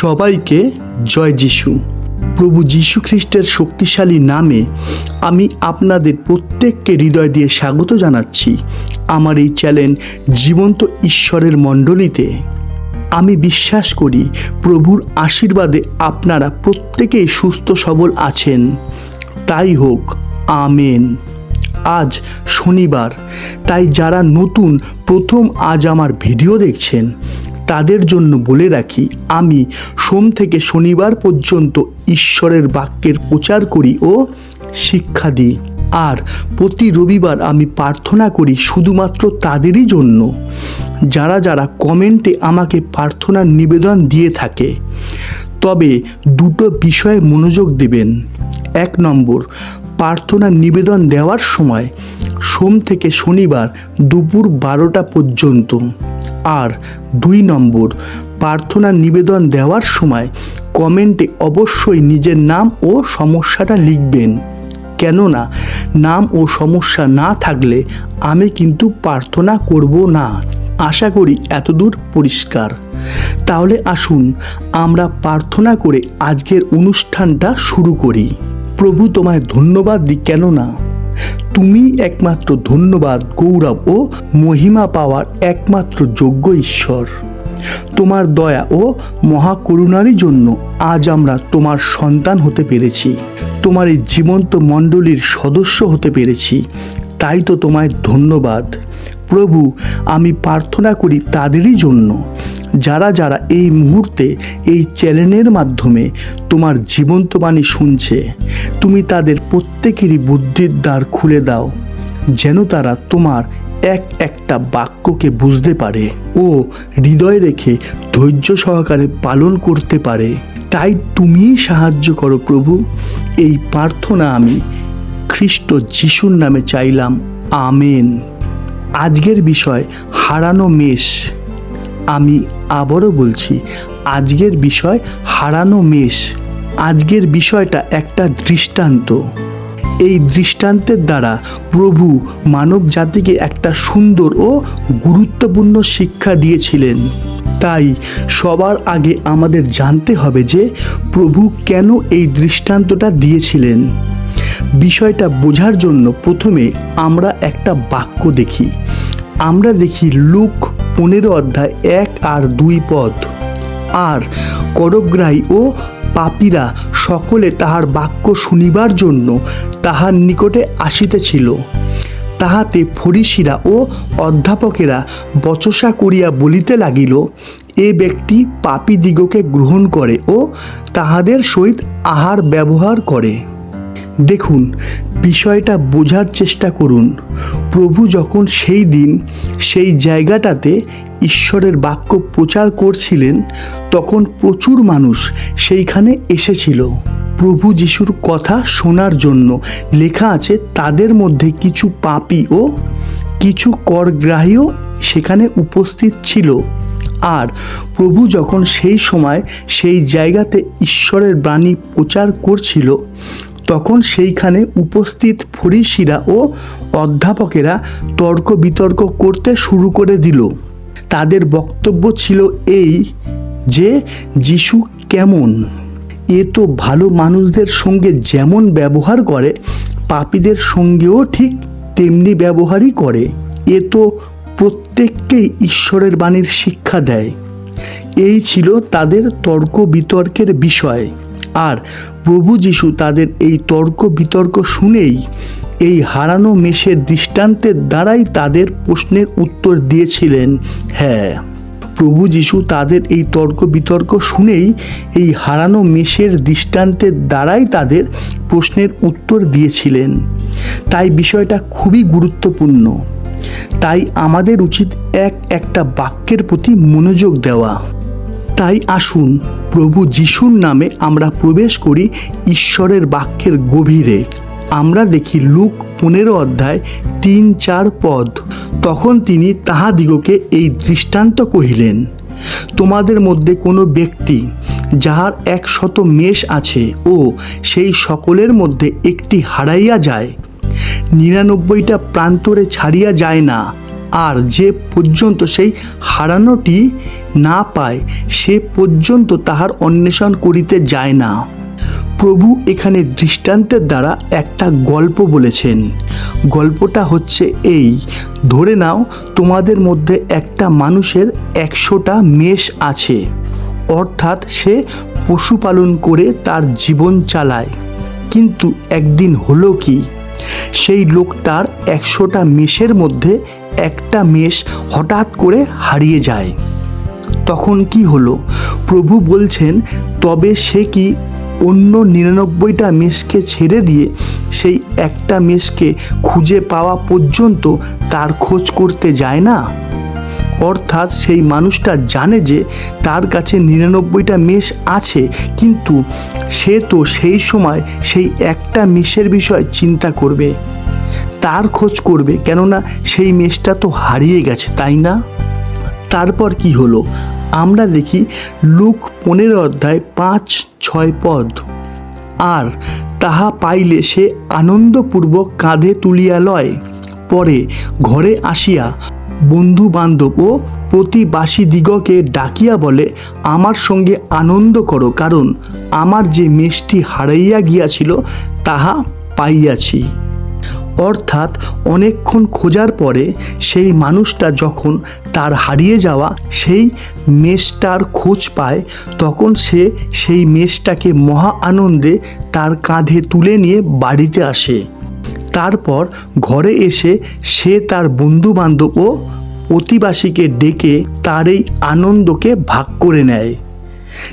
সবাইকে জয় যিশু। প্রভু যীশু খ্রিস্টের শক্তিশালী নামে আমি আপনাদের প্রত্যেককে হৃদয় দিয়ে স্বাগত জানাচ্ছি আমার এই চ্যানেল জীবন্ত ঈশ্বরের মণ্ডলীতে। আমি বিশ্বাস করি প্রভুর আশীর্বাদে আপনারা প্রত্যেকেই সুস্থ সবল আছেন। তাই হোক, আমেন। আজ শনিবার, তাই যারা নতুন প্রথম আজ আমার ভিডিও দেখছেন তাদের জন্য বলে রাখি, আমি সোম থেকে শনিবার পর্যন্ত ঈশ্বরের বাক্যের প্রচার করি ও শিক্ষা দিই। আর প্রতি রবিবার আমি প্রার্থনা করি শুধুমাত্র তাদেরই জন্য। যারা যারা কমেন্টে আমাকে প্রার্থনার নিবেদন দিয়ে থাকে, তবে দুটো বিষয়ে মনোযোগ দেবেন। এক নম্বর প্রার্থনা নিবেদন দেওয়ার সময় সোম থেকে শনিবার দুপুর বারোটা পর্যন্ত। আর দুই নম্বর, প্রার্থনা নিবেদন দেওয়ার সময় কমেন্টে অবশ্যই নিজের নাম ও সমস্যাটা লিখবেন। কেননা, নাম ও সমস্যা না থাকলে আমি কিন্তু প্রার্থনা করব না। আশা করি এতদূর পরিষ্কার। তাহলে আসুন, আমরা প্রার্থনা করে আজকের অনুষ্ঠানটা শুরু করি। প্রভু তোমায় ধন্যবাদ দিই, কেননা তুমি একমাত্র ধন্যবাদ, গৌরব ও মহিমা পাওয়ার একমাত্র যোগ্য ঈশ্বর। তোমার দয়া ও মহাকরুণারই জন্য আজ আমরা তোমার সন্তান হতে পেরেছি। তোমার এই জীবন্ত মণ্ডলীর সদস্য হতে পেরেছি। তাই তো তোমায় ধন্যবাদ। প্রভু, আমি প্রার্থনা করি তাদেরই জন্য। যারা যারা এই মুহূর্তে এই চ্যানেলের মাধ্যমে তোমার জীবন্ত বাণী শুনছে তুমি তাদের প্রত্যেকেরই বুদ্ধির দ্বার খুলে দাও, যেন তারা তোমার এক একটা বাক্যকে বুঝতে পারে ও হৃদয় রেখে ধৈর্য সহকারে পালন করতে পারে। তাই তুমিই সাহায্য করো প্রভু। এই প্রার্থনা আমি খ্রিস্ট যিশুর নামে চাইলাম। আমেন। আজকের বিষয় হারানো মেষ। আমি আবারও বলছি, আজকের বিষয় হারানো মেষ। আজকের বিষয়টা একটা দৃষ্টান্ত। এই দৃষ্টান্তের দ্বারা প্রভু মানব জাতিকে একটা সুন্দর ও গুরুত্বপূর্ণ শিক্ষা দিয়েছিলেন। তাই সবার আগে আমাদের জানতে হবে যে প্রভু কেন এই দৃষ্টান্তটা দিয়েছিলেন। বিষয়টা বোঝার জন্য প্রথমে আমরা একটা বাক্য দেখি। আমরা দেখি লুক পনেরো অধ্যায় এক আর দুই পদ আর করগ্রাহী ও পাপীরা সকলে তাহার বাক্য শুনিবার জন্য তাহার নিকটে আসিতেছিল। তাহাতে ফরিসিরা ও অধ্যাপকেরা বচসা করিয়া বলিতে লাগিল, এ ব্যক্তি পাপীদিগকে গ্রহণ করে ও তাহাদের সহিত আহার ব্যবহার করে। দেখুন, বিষয়টা বোঝার চেষ্টা করুন। প্রভু যখন সেই দিন সেই জায়গাটাতে ঈশ্বরের বাক্য প্রচার করছিলেন, তখন প্রচুর মানুষ সেইখানে এসেছিল। প্রভু যিশুর কথা শোনার জন্য লেখা আছে, তাদের মধ্যে কিছু পাপি ও কিছু করগ্রাহীও সেখানে উপস্থিত ছিল। আর প্রভু যখন সেই সময় সেই জায়গাতে ঈশ্বরের বাণী প্রচার করছিল তখন সেইখানে উপস্থিত ফরিসিরা ও অধ্যাপকেরা তর্ক বিতর্ক করতে শুরু করে দিল। তাদের বক্তব্য ছিল এই যে, যিশু কেমন? এ তো ভালো মানুষদের সঙ্গে যেমন ব্যবহার করে, পাপীদের সঙ্গেও ঠিক তেমনি ব্যবহারই করে। এ তো প্রত্যেককেই ঈশ্বরের বাণীর শিক্ষা দেয়। এই ছিল তাদের তর্ক বিতর্কের বিষয়। আর প্রভু যিশু তাদের এই তর্ক বিতর্ক শুনেই এই হারানো মেষের দৃষ্টান্তের দ্বারাই তাদের প্রশ্নের উত্তর দিয়েছিলেন। হ্যাঁ প্রভু যিশু তাদের এই তর্ক বিতর্ক শুনেই এই হারানো মেষের দৃষ্টান্তের দ্বারাই তাদের প্রশ্নের উত্তর দিয়েছিলেন। তাই বিষয়টা খুবই গুরুত্বপূর্ণ। তাই আমাদের উচিত এক একটা বাক্যের প্রতি মনোযোগ দেওয়া। তাই আসুন, প্রভু যিশুর নামে আমরা প্রবেশ করি ঈশ্বরের বাক্যের গভীরে। আমরা দেখি লুক পনেরো অধ্যায় তিন চার পদ। তখন তিনি তাহাদিগকে এই দৃষ্টান্ত কহিলেন, তোমাদের মধ্যে কোনো ব্যক্তি যাহার এক শত মেষ আছে ও সেই সকলের মধ্যে একটি হারাইয়া যায়, নিরানব্বইটা প্রান্তরে ছাড়িয়া যায় না আর যে পর্যন্ত সেই হারানোটি না পায়, সে পর্যন্ত তাহার অন্বেষণ করিতে যায় না। প্রভু এখানে দৃষ্টান্তের দ্বারা একটা গল্প বলেছেন। গল্পটা হচ্ছে এই, ধরে নাও তোমাদের মধ্যে একটা মানুষের একশোটা মেষ আছে। অর্থাৎ সে পশুপালন করে তার জীবন চালায়। কিন্তু একদিন হলো কি? সেই লোকটার একশোটা মেষের মধ্যে একটা মেষ হঠাৎ করে হারিয়ে যায়। তখন কি হলো? প্রভু বলছেন, তবে সে কি অন্য নিরানব্বইটা মেষকে ছেড়ে দিয়ে সেই একটা মেষকে খুঁজে পাওয়া পর্যন্ত তার খোঁজ করতে যায় না? অর্থাৎ সেই মানুষটা জানে যে তার কাছে নিরানব্বইটা মেষ আছে, কিন্তু সে তো সেই সময় সেই একটা মেষের বিষয়ে চিন্তা করবে। তার খোঁজ করবে, কেননা সেই মেষটা তো হারিয়ে গেছে, তাই না? তারপর কি হলো? আমরা দেখি লুক পনেরো অধ্যায় পাঁচ, ছয় পদ। আর তাহা পাইলে সে আনন্দপূর্বক কাঁধে তুলিয়া লয়। পরে ঘরে আসিয়া বন্ধু বান্ধব ও প্রতিবাসী দিগকে ডাকিয়া বলে, আমার সঙ্গে আনন্দ করো, কারণ আমার যে মেষটি হারাইয়া গিয়াছিল, তাহা পাইয়াছি। অর্থাৎ অনেকক্ষণ খোঁজার পরে সেই মানুষটা যখন তার হারিয়ে যাওয়া সেই মেষটার খোঁজ পায়, তখন সে সেই মেষটাকে মহা আনন্দে তার কাঁধে তুলে নিয়ে বাড়িতে আসে। তারপর ঘরে এসে সে তার বন্ধু বান্ধব ও প্রতিবাসীকে ডেকে তার এই আনন্দকে ভাগ করে নেয়।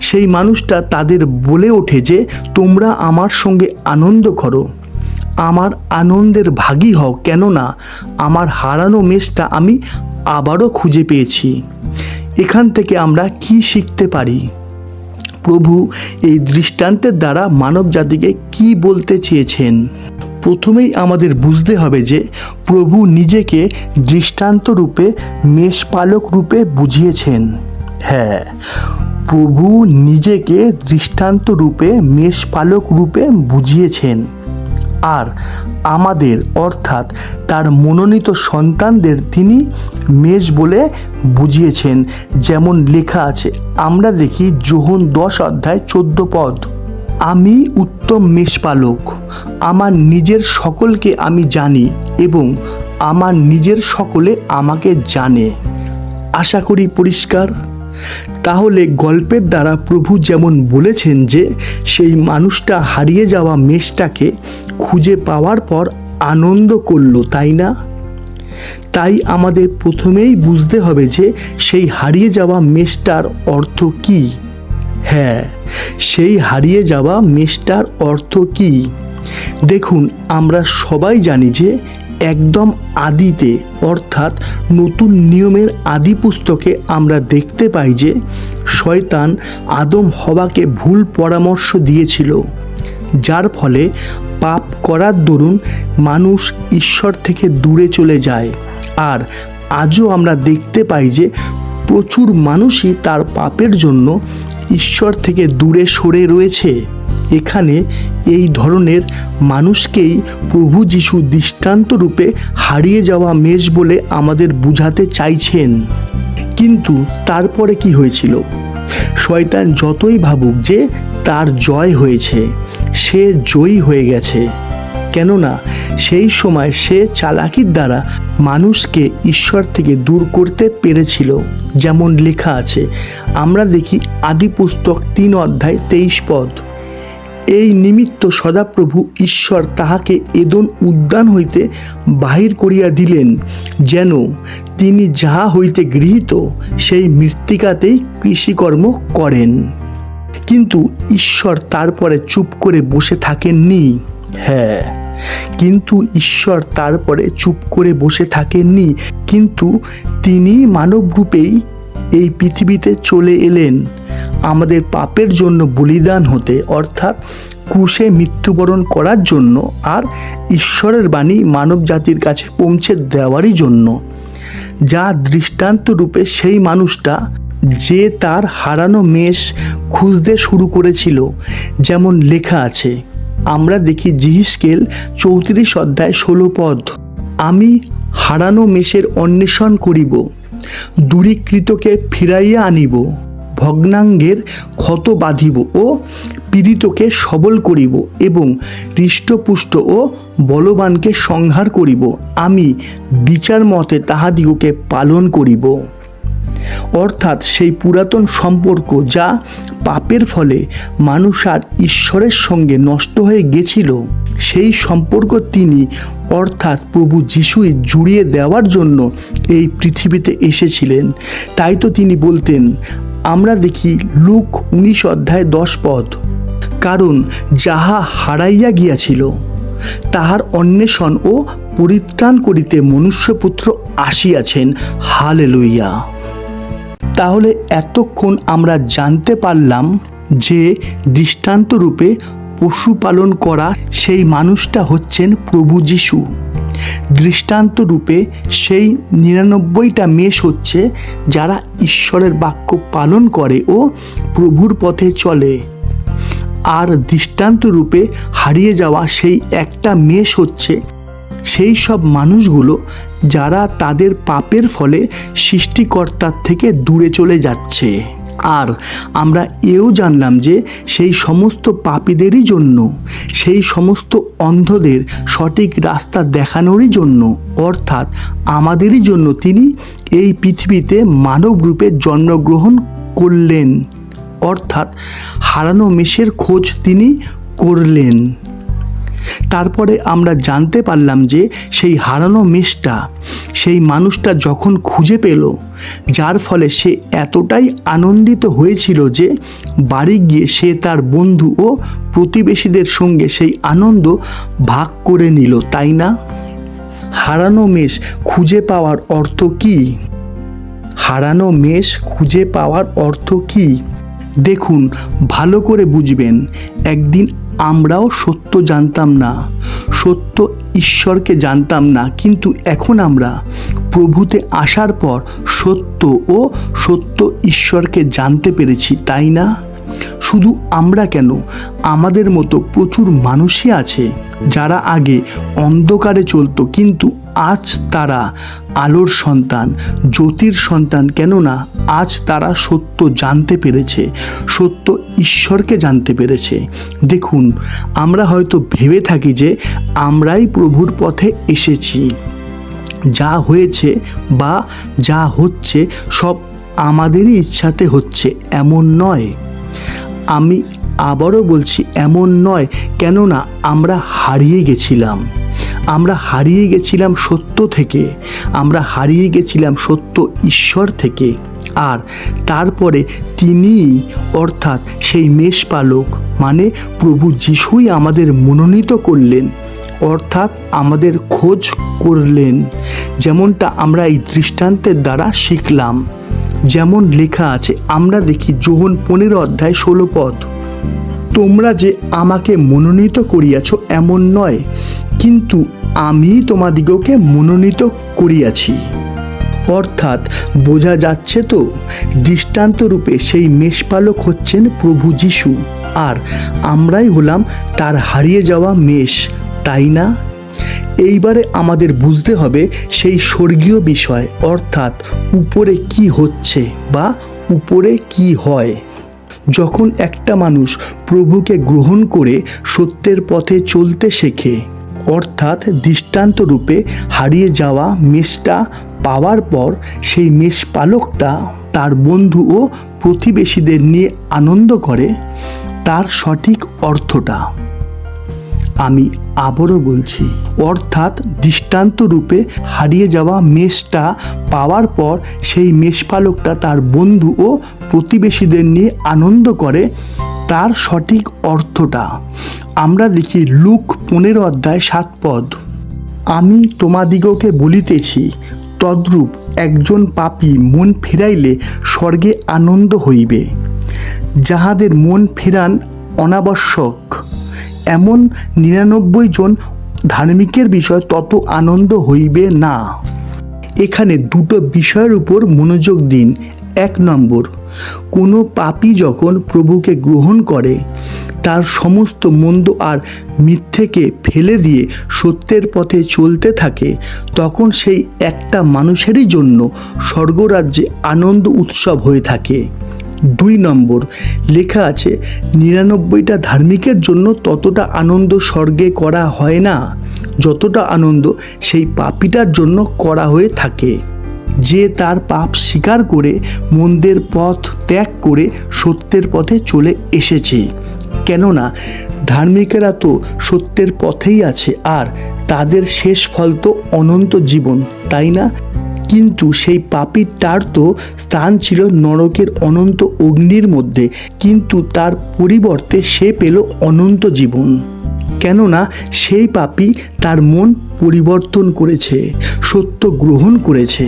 সেই মানুষটা তাদের বলে ওঠে যে, তোমরা আমার সঙ্গে আনন্দ করো। আমার আনন্দের ভাগী হও, কেননা আমার হারানো মেষটা আমি আবারও খুঁজে পেয়েছি। এখান থেকে আমরা কি শিখতে পারি? প্রভু এই দৃষ্টান্তের দ্বারা মানব জাতিকে কি বলতে চেয়েছেন? প্রথমেই আমাদের বুঝতে হবে যে প্রভু নিজেকে দৃষ্টান্ত রূপে মেষপালক রূপে বুঝিয়েছেন। হ্যাঁ প্রভু নিজেকে দৃষ্টান্ত রূপে মেষপালক রূপে বুঝিয়েছেন। আর আমাদের অর্থাৎ তার মনোনীত সন্তানদের তিনি মেষ বলে বুঝিয়েছেন। যেমন লেখা আছে, আমরা দেখি যোহন দশ অধ্যায় চোদ্দ পদ, আমি উত্তম মেষপালক। আমার নিজের সকলকে আমি জানি এবং আমার নিজের সকলে আমাকে জানে। আশা করি পরিষ্কার? তাহলে গল্পের দ্বারা প্রভু যেমন বলেছেন যে, সেই মানুষটা হারিয়ে যাওয়া মেষটাকে খুঁজে পাওয়ার পর আনন্দ করল, তাই না? তাই আমাদের প্রথমেই বুঝতে হবে যে, সেই হারিয়ে যাওয়া মেষটার অর্থ কী? হ্যাঁ সেই হারিয়ে যাওয়া মেষটার অর্থ কী? দেখুন, আমরা সবাই জানি যে একদম আদিতে, অর্থাৎ নতুন নিয়মের আদি পুস্তকে আমরা দেখতে পাই যে শয়তান আদম হবাকে ভুল পরামর্শ দিয়েছিল, যার ফলে পাপ করার দরুন মানুষ ঈশ্বর থেকে দূরে চলে যায়। আর আজও আমরা দেখতে পাই যে প্রচুর মানুষই তার পাপের জন্য ঈশ্বর থেকে দূরে সরে রয়েছে। এখানে এই ধরনের মানুষকেই প্রভু যিশু দৃষ্টান্ত রূপে হারিয়ে যাওয়া মেষ বলে আমাদের বুঝাতে চাইছেন। কিন্তু তারপরে কি হয়েছিল? শয়তান যতই ভাবুক যে তার জয় হয়েছে, সে জয়ী হয়ে গেছে। কেননা সেই সময় সে চালাকির দ্বারা মানুষকে ঈশ্বর থেকে দূর করতে পেরেছিল। যেমন লেখা আছে, আমরা দেখি আদি পুস্তক তিন অধ্যায় তেইশ পদ। এই নিমিত্ত সদাপ্রভু ঈশ্বর তাহাকে এদন উদ্যান হইতে বাহির করিয়া দিলেন যেন তিনি যাহা হইতে গৃহীত, সেই মৃত্তিকাতেই কৃষিকর্ম করেন। কিন্তু ঈশ্বর তারপরে চুপ করে বসে থাকেননি। হ্যাঁ কিন্তু ঈশ্বর তারপরে চুপ করে বসে থাকেননি। কিন্তু তিনি মানব রূপেই এই পৃথিবীতে চলে এলেন। আমাদের পাপের জন্য বলিদান হতে, অর্থাৎ ক্রুশে মৃত্যুবরণ করার জন্য আর ঈশ্বরের বাণী মানব জাতির কাছে পৌঁছে দেওয়ারই জন্য। যা দৃষ্টান্ত রূপে সেই মানুষটা যে তার হারানো মেষ খুঁজতে শুরু করেছিল। যেমন লেখা আছে, আমরা দেখি জিহিসকেল চৌত্রিশ অধ্যায় ষোলো পদ, আমি হারানো মেষের অন্বেষণ করিব। দূরীকৃতকে ফিরাইয়া আনিব, ভগ্নাঙ্গের ক্ষত বাঁধিব ও পীড়িতকে সবল করিব এবং হৃষ্টপুষ্ট ও বলবানকে সংহার করিব। আমি বিচার মতে তাহাদিগকে পালন করিব। অর্থাৎ সেই পুরাতন সম্পর্ক যা পাপের ফলে মানুষ আর ঈশ্বরের সঙ্গে নষ্ট হয়ে গেছিল। সেই সম্পর্ক তিনি অর্থাৎ প্রভু যিশুই জুড়িয়ে দেওয়ার জন্য এই পৃথিবীতে এসেছিলেন। তাই তো তিনি বলতেন, আমরা দেখি লুক উনিশ অধ্যায় দশ পদ। কারণ যাহা হারাইয়া গিয়াছিল, তাহার অন্বেষণ ও পরিত্রাণ করিতে মনুষ্যপুত্র আসিয়াছেন। হালে লইয়া তাহলে এতক্ষণ আমরা জানতে পারলাম যে দৃষ্টান্ত রূপে পশুপালন করা সেই মানুষটা হচ্ছেন প্রভু যিশু। দৃষ্টান্ত রূপে সেই নিরানব্বইটা মেষ হচ্ছে যারা ঈশ্বরের বাক্য পালন করে ও প্রভুর পথে চলে। আর দৃষ্টান্ত রূপে হারিয়ে যাওয়া সেই একটা মেষ হচ্ছে সেই সব মানুষগুলো যারা তাদের পাপের ফলে সৃষ্টিকর্তার থেকে দূরে চলে যাচ্ছে। আর আমরা এও জানলাম যে সেই সমস্ত পাপীদেরই জন্য, সেই সমস্ত অন্ধদের সঠিক রাস্তা দেখানোরই জন্য, অর্থাৎ আমাদেরই জন্য তিনি এই পৃথিবীতে মানব রূপে জন্মগ্রহণ করলেন। অর্থাৎ হারানো মেষের খোঁজ তিনি করলেন। তারপরে আমরা জানতে পারলাম যে সেই হারানো মেষটা, সেই মানুষটা যখন খুঁজে পেল, যার ফলে সে এতটাই আনন্দিত হয়েছিল যে বাড়ি গিয়ে সে তার বন্ধু ও প্রতিবেশীদের সঙ্গে সেই আনন্দ ভাগ করে নিল, তাই না? হারানো মেষ খুঁজে পাওয়ার অর্থ কি? হারানো মেষ খুঁজে পাওয়ার অর্থ কী? দেখুন, ভালো করে বুঝবেন। একদিন আমরাও সত্য জানতাম না। সত্য ঈশ্বরকে জানতাম না, কিন্তু এখন আমরা প্রভুতে আসার পর সত্য ও সত্য ঈশ্বরকে জানতে পেরেছি, তাই না? শুধু আমরা কেন? আমাদের মতো প্রচুর মানুষই আছে যারা আগে অন্ধকারে চলতো, কিন্তু আজ তারা আলোর সন্তান, জ্যোতির সন্তান। কেননা, আজ তারা সত্য জানতে পেরেছে, সত্য ঈশ্বরকে জানতে পেরেছে। দেখুন, আমরা হয়তো ভেবে থাকি যে আমরাই প্রভুর পথে এসেছি। যা হয়েছে বা যা হচ্ছে সব আমাদেরই ইচ্ছাতে হচ্ছে, এমন নয়। আমি আবারও বলছি, এমন নয়, কেননা আমরা হারিয়ে গেছিলাম। আমরা হারিয়ে গেছিলাম সত্য থেকে, আমরা হারিয়ে গেছিলাম সত্য ঈশ্বর থেকে, আর তারপরে তিনি অর্থাৎ সেই মেষপালক মানে প্রভু যিশুই আমাদের মনোনীত করলেন, অর্থাৎ আমাদের খোঁজ করলেন। যেমনটা আমরা এই দৃষ্টান্তের দ্বারা শিখলাম, যেমন লেখা আছে, আমরা দেখি যোহন পনেরো অধ্যায় ষোলো পদ, তোমরা যে আমাকে মনোনীত করিয়াছ এমন নয়, কিন্তু আমি তোমাদিগকে মনোনীত করিয়াছি। অর্থাৎ বোঝা যাচ্ছে তো দৃষ্টান্ত রূপে সেই মেষপালক হচ্ছেন প্রভু যিশু, আর আমরাই হলাম তার হারিয়ে যাওয়া মেষ, তাই না? এইবারে আমাদের বুঝতে হবে সেই স্বর্গীয় বিষয়, অর্থাৎ উপরে কি হচ্ছে বা উপরে কি হয়। যখন একটা মানুষ প্রভুকে গ্রহণ করে সত্যের পথে চলতে শেখে অর্থাৎ দৃষ্টান্ত রূপে হারিয়ে যাওয়া মেষটা পাওয়ার পর সেই মেষ পালকটা তার বন্ধু ও প্রতিবেশীদের নিয়ে আনন্দ করে। তার সঠিক অর্থটা আমি আবারও বলছি, অর্থাৎ দৃষ্টান্ত রূপে হারিয়ে যাওয়া মেষটা পাওয়ার পর সেই মেষপালকটা তার বন্ধু ও প্রতিবেশীদের নিয়ে আনন্দ করে। তার সঠিক অর্থটা। আমরা দেখি লুক পনেরো অধ্যায় সাত পদ। আমি তোমাদিগকে বলিতেছি, তদ্রূপ একজন পাপী মন ফেরাইলে স্বর্গে আনন্দ হইবে। যাহাদের মন ফেরান অনাবশ্যক। এমন নিরানব্বই জন ধার্মিকের বিষয় তত আনন্দ হইবে না। এখানে দুটো বিষয়ের উপর মনোযোগ দিন। এক নম্বর, কোনো পাপী যখন প্রভুকে গ্রহণ করে, তার সমস্ত মন্দ আর মিথ্যেকে ফেলে দিয়ে সত্যের পথে চলতে থাকে, তখন সেই একটা মানুষেরই জন্য স্বর্গরাজ্যে আনন্দ উৎসব হয়ে থাকে। দুই নম্বর, লেখা আছে, নিরানব্বইটা ধার্মিকের জন্য ততটা আনন্দ স্বর্গে করা হয় না, যতটা আনন্দ সেই পাপিটার জন্য করা হয়ে থাকে। যে তার পাপ স্বীকার করে মন্দের পথ ত্যাগ করে সত্যের পথে চলে এসেছে। কেননা ধার্মিকেরা তো সত্যের পথেই আছে, আর তাদের শেষ ফল তো অনন্ত জীবন, তাই না? কিন্তু সেই পাপিটার তো স্থান ছিল নরকের অনন্ত অগ্নির মধ্যে, কিন্তু তার পরিবর্তে সে পেল অনন্ত জীবন। কেননা সেই পাপি তার মন পরিবর্তন করেছে, সত্য গ্রহণ করেছে,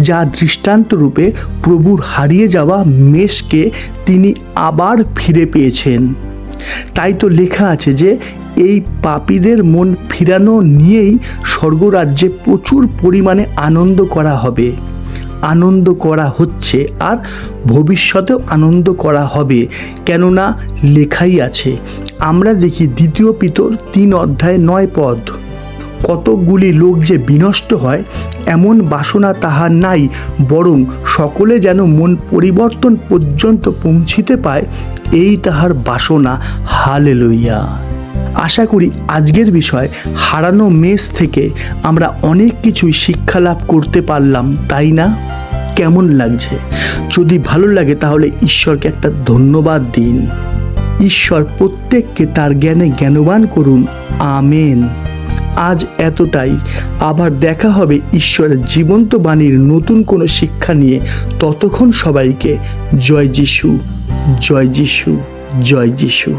যা দৃষ্টান্ত রূপে প্রভুর হারিয়ে যাওয়া মেষকে তিনি আবার ফিরে পেয়েছেন। তাই তো লেখা আছে যে, এই পাপীদের মন ফিরানো নিয়েই স্বর্গরাজ্যে প্রচুর পরিমাণে আনন্দ করা হবে। আনন্দ করা হচ্ছে আর ভবিষ্যতেও আনন্দ করা হবে, কেননা লেখাই আছে আমরা দেখি দ্বিতীয় পিতর তিন অধ্যায় নয় পদ। কতকগুলি লোক যে বিনষ্ট হয়, এমন বাসনা তাহার নাই, বরং সকলে যেন মন পরিবর্তন পর্যন্ত পৌঁছিতে পায়, এই তাহার বাসনা। হালে লইয়া আশা করি আজকের বিষয় হারানো মেষ থেকে আমরা অনেক কিছুই শিক্ষা লাভ করতে পারলাম, তাই না? কেমন লাগছে? যদি ভালো লাগে তাহলে ঈশ্বরকে একটা ধন্যবাদ দিন। ঈশ্বর প্রত্যেককে তার জ্ঞানে জ্ঞানবান করুন। আমেন। আজ এতটাই। আবার দেখা হবে ঈশ্বরের জীবন্ত বাণীর নতুন কোনো শিক্ষা নিয়ে। ততক্ষণ সবাইকে জয় যিশু জয় যিশু জয় যিশু।